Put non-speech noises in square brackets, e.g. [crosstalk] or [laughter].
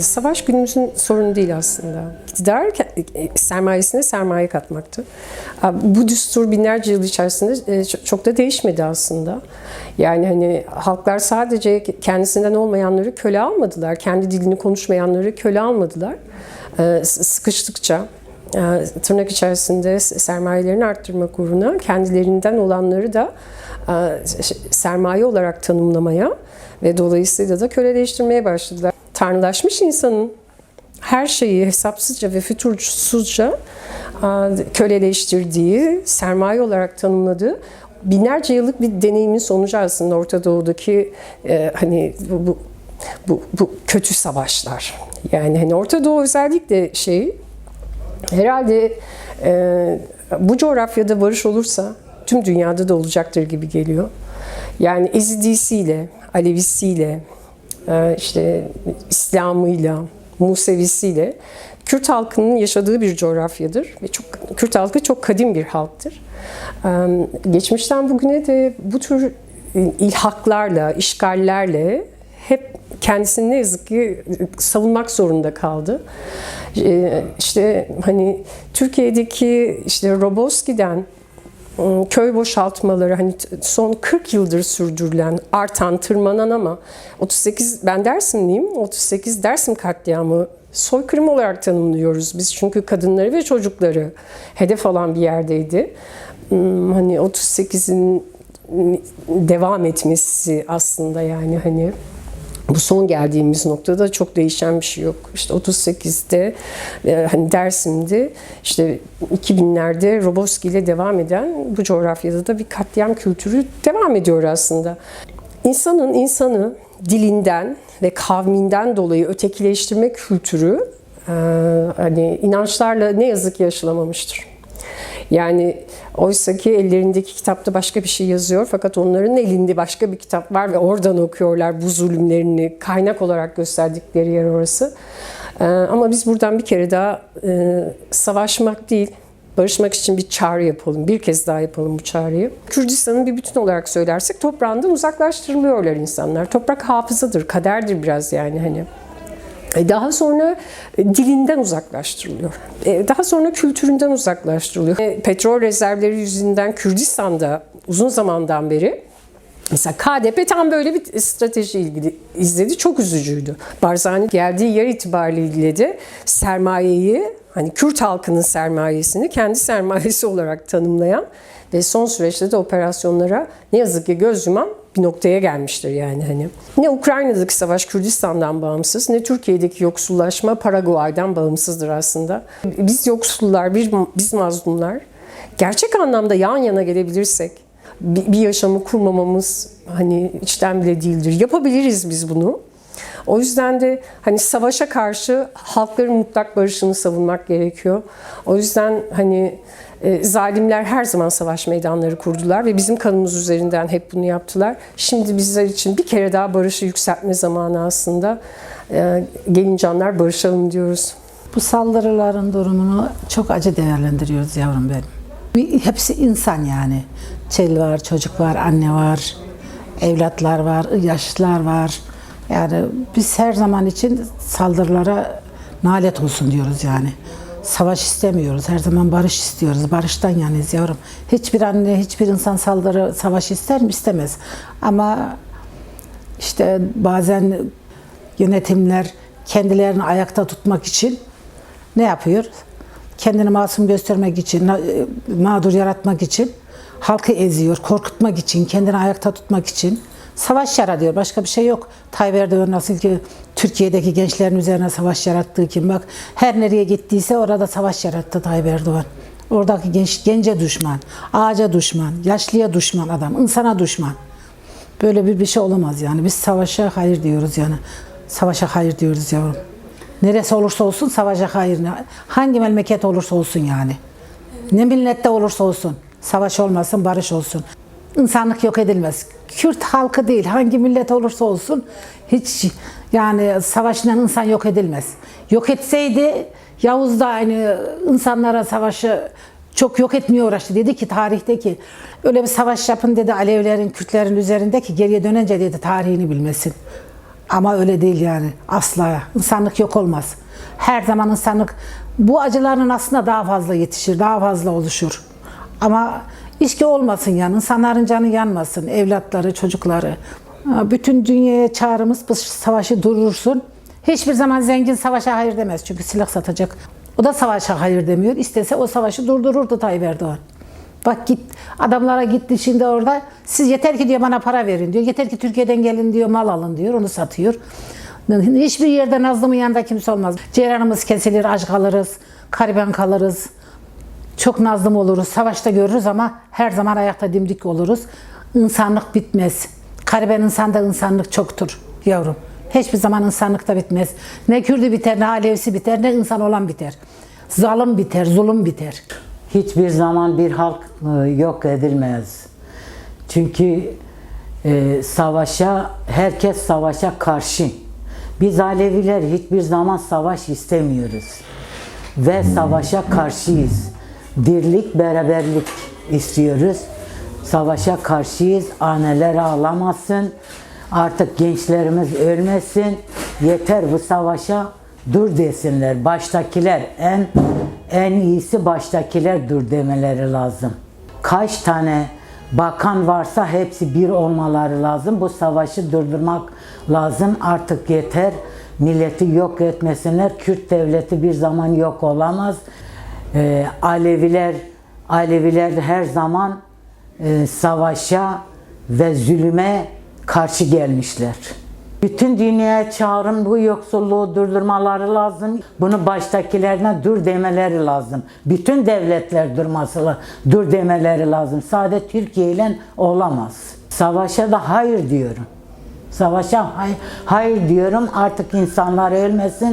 Savaş günümüzün sorunu değil aslında. İktidar ke- sermayesine sermaye katmaktı. Bu düstur binlerce yıl içerisinde e, çok- da değişmedi aslında. Yani hani halklar sadece kendisinden olmayanları köle almadılar. Kendi dilini konuşmayanları köle almadılar. E, Sıkıştıkça e, tırnak içerisinde sermayelerini arttırmak uğruna kendilerinden olanları da e, sermaye olarak tanımlamaya ve dolayısıyla da köleleştirmeye başladılar. Tanrılaşmış insanın her şeyi hesapsızca ve fütursuzca köleleştirdiği, sermaye olarak tanımladığı binlerce yıllık bir deneyimin sonucu aslında Orta Doğu'daki e, hani bu, bu bu, bu kötü savaşlar. Yani hani Orta Doğu özellikle şey herhalde e, bu coğrafyada barış olursa tüm dünyada da olacaktır gibi geliyor. Yani Ezidisiyle, Alevisiyle, işte İslam'ıyla, Musevisiyle Kürt halkının yaşadığı bir coğrafyadır ve çok Kürt halkı çok kadim bir halktır. E, Geçmişten bugüne de bu tür ilhaklarla, işgallerle hep kendisini ne yazık ki savunmak zorunda kaldı. Ee, İşte hani Türkiye'deki işte Roboski'den köy boşaltmaları hani son 40 yıldır sürdürülen, artan, tırmanan ama 38 ben Dersimliyim. 38 Dersim katliamı soykırım olarak tanımlıyoruz biz. Çünkü kadınları ve çocukları hedef alan bir yerdeydi. Hmm, Hani 38'in devam etmesi aslında yani hani bu son geldiğimiz noktada çok değişen bir şey yok. İşte 38'de e, hani Dersim'de işte 2000'lerde Roboski ile devam eden bu coğrafyada da bir katliam kültürü devam ediyor aslında. İnsanın insanı dilinden ve kavminden dolayı ötekileştirme kültürü e, hani inançlarla ne yazık ki aşılamamıştır. Yani oysa ki ellerindeki kitapta başka bir şey yazıyor fakat onların elinde başka bir kitap var ve oradan okuyorlar bu zulümlerini kaynak olarak gösterdikleri yer orası. Ee, ama biz buradan bir kere daha e, savaşmak değil, barışmak için bir çağrı yapalım. Bir kez daha yapalım bu çağrıyı. Kürdistan'ın bir bütün olarak söylersek toprağından uzaklaştırılıyorlar insanlar. Toprak hafızadır, kaderdir biraz yani hani. E, Daha sonra e, dilinden uzaklaştırılıyor. E, Daha sonra kültüründen uzaklaştırılıyor. Petrol rezervleri yüzünden Kürdistan'da uzun zamandan beri Mesela KDP tam böyle bir strateji ilgili izledi. Çok üzücüydü. Barzani geldiği yer itibariyle de sermayeyi hani Kürt halkının sermayesini kendi sermayesi [laughs] olarak tanımlayan ve son süreçte de operasyonlara ne yazık ki göz yuman bir noktaya gelmiştir yani hani. Ne Ukrayna'daki savaş Kürdistan'dan bağımsız ne Türkiye'deki yoksullaşma Paraguay'dan bağımsızdır aslında. Biz yoksullar, biz, mazlumlar gerçek anlamda yan yana gelebilirsek bir yaşamı kurmamamız hani içten bile değildir. Yapabiliriz biz bunu. O yüzden de hani savaşa karşı halkların mutlak barışını savunmak gerekiyor. O yüzden hani e, zalimler her zaman savaş meydanları kurdular ve bizim kanımız üzerinden hep bunu yaptılar. Şimdi bizler için bir kere daha barışı yükseltme zamanı aslında. E, gelin canlar barışalım diyoruz. Bu saldırıların durumunu çok acı değerlendiriyoruz yavrum benim. Hepsi insan yani. Çel var, çocuk var, anne var, evlatlar var, yaşlılar var. Yani biz her zaman için saldırılara nalet olsun diyoruz yani. Savaş istemiyoruz. Her zaman barış istiyoruz. Barıştan yanıyız yavrum. Hiçbir anne, hiçbir insan saldırı, savaş ister mi? İstemez. Ama işte bazen yönetimler kendilerini ayakta tutmak için ne yapıyor? Kendini masum göstermek için, e, mağdur yaratmak için, halkı eziyor, korkutmak için, kendini ayakta tutmak için savaş yaratıyor. Başka bir şey yok. Tayyip Erdoğan nasıl ki Türkiye'deki gençlerin üzerine savaş yarattığı kim bak her nereye gittiyse orada savaş yarattı Tayyip Erdoğan. Oradaki genç, gence düşman, ağaca düşman, yaşlıya düşman adam, insana düşman. Böyle bir bir şey olamaz yani. Biz savaşa hayır diyoruz yani. Savaşa hayır diyoruz yavrum. Neresi olursa olsun savaşa hayır. Hangi memleket olursa olsun yani. Ne millette olursa olsun. Savaş olmasın, barış olsun. İnsanlık yok edilmez. Kürt halkı değil, hangi millet olursa olsun hiç yani savaşla insan yok edilmez. Yok etseydi Yavuz da aynı insanlara savaşı çok yok etmeye uğraştı. Dedi ki tarihteki öyle bir savaş yapın dedi Alevlerin, Kürtlerin üzerindeki geriye dönünce dedi tarihini bilmesin. Ama öyle değil yani asla. İnsanlık yok olmaz. Her zaman insanlık bu acıların aslında daha fazla yetişir, daha fazla oluşur. Ama işki olmasın yani insanların canı yanmasın, evlatları, çocukları. Bütün dünyaya çağrımız bu savaşı durursun. Hiçbir zaman zengin savaşa hayır demez çünkü silah satacak. O da savaşa hayır demiyor. İstese o savaşı durdururdu Tayyip Erdoğan. Bak git adamlara gitti şimdi orada siz yeter ki diyor bana para verin diyor. Yeter ki Türkiye'den gelin diyor mal alın diyor onu satıyor. Hiçbir yerde Nazlı'mın yanında kimse olmaz. Ceyranımız kesilir aç kalırız. Kariben kalırız. Çok nazlım oluruz. Savaşta görürüz ama her zaman ayakta dimdik oluruz. İnsanlık bitmez. Kariben insanda insanlık çoktur yavrum. Hiçbir zaman insanlık da bitmez. Ne Kürdü biter, ne Alevisi biter, ne insan olan biter. Zalim biter, zulüm biter. hiçbir zaman bir halk e, yok edilmez. Çünkü e, savaşa, herkes savaşa karşı. Biz Aleviler hiçbir zaman savaş istemiyoruz. Ve savaşa karşıyız. Dirlik, beraberlik istiyoruz. Savaşa karşıyız. Anneler ağlamasın. Artık gençlerimiz ölmesin. Yeter bu savaşa dur desinler. Baştakiler en en iyisi baştakiler dur demeleri lazım. Kaç tane bakan varsa hepsi bir olmaları lazım. Bu savaşı durdurmak lazım. Artık yeter. Milleti yok etmesinler. Kürt devleti bir zaman yok olamaz. Ee, Aleviler Aleviler her zaman e, savaşa ve zulüme karşı gelmişler. Bütün dünyaya çağırın bu yoksulluğu durdurmaları lazım. Bunu baştakilerine dur demeleri lazım. Bütün devletler durması dur demeleri lazım. Sadece Türkiye ile olamaz. Savaşa da hayır diyorum. Savaşa hay- hayır diyorum. Artık insanlar ölmesin.